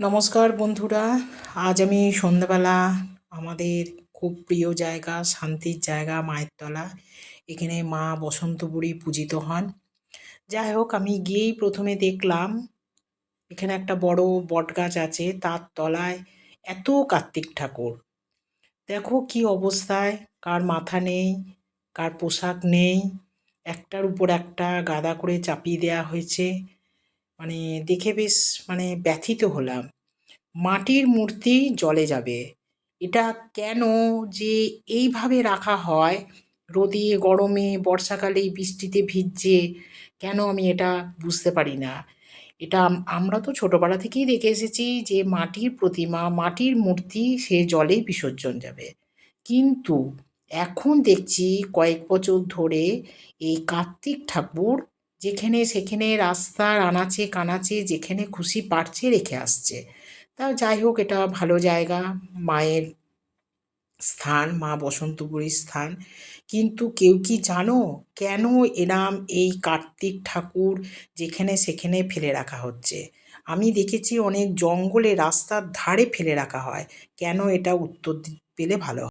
নমস্কার বন্ধুরা, আজ আমি সন্ধ্যাবেলা আমাদের খুব প্রিয় জায়গা, শান্তির জায়গা, মায়ের তলা। এখানে মা বসন্তপুরী পূজিত হন। যাই হোক, আমি গিয়েই প্রথমে দেখলাম, এখানে একটা বড় বট গাছ আছে, তার তলায় এত কার্তিক ঠাকুর। দেখো কি অবস্থায়, কার মাথা নেই, কার পোশাক নেই, একটার উপর একটা গাদা করে চাপিয়ে দেওয়া হয়েছে। মানে দেখে বেশ মানে ব্যথিত হলাম। মাটির মূর্তি জলে যাবে। এটা কেন যে এইভাবে রাখা হয়? রোদে, গরমে, বর্ষাকালে বৃষ্টিতে ভিজছে, কেন আমি এটা বুঝতে পারি না? এটা আমরা তো ছোটোবেলা থেকেই দেখে এসেছি যে মাটির প্রতিমা, মাটির মূর্তি সে জলেই বিসর্জন যাবে। কিন্তু এখন দেখছি কয়েক বছর ধরে এই কার্তিক ঠাকুর যেখানে সেখানে রাস্তার আনাচে কানাচে, যেখানে খুশি পারছে রেখে আসছে। তা যাই হোক, এটা ভালো জায়গা, মায়ের স্থান, মা বসন্তপুরীর স্থান। কিন্তু কেউ কি জানো কেন এরাম এই কার্তিক ঠাকুর যেখানে সেখানে ফেলে রাখা হচ্ছে? আমি দেখেছি অনেক জঙ্গলে রাস্তার ধারে ফেলে রাখা হয়। কেন এটা উত্তর পেলে ভালো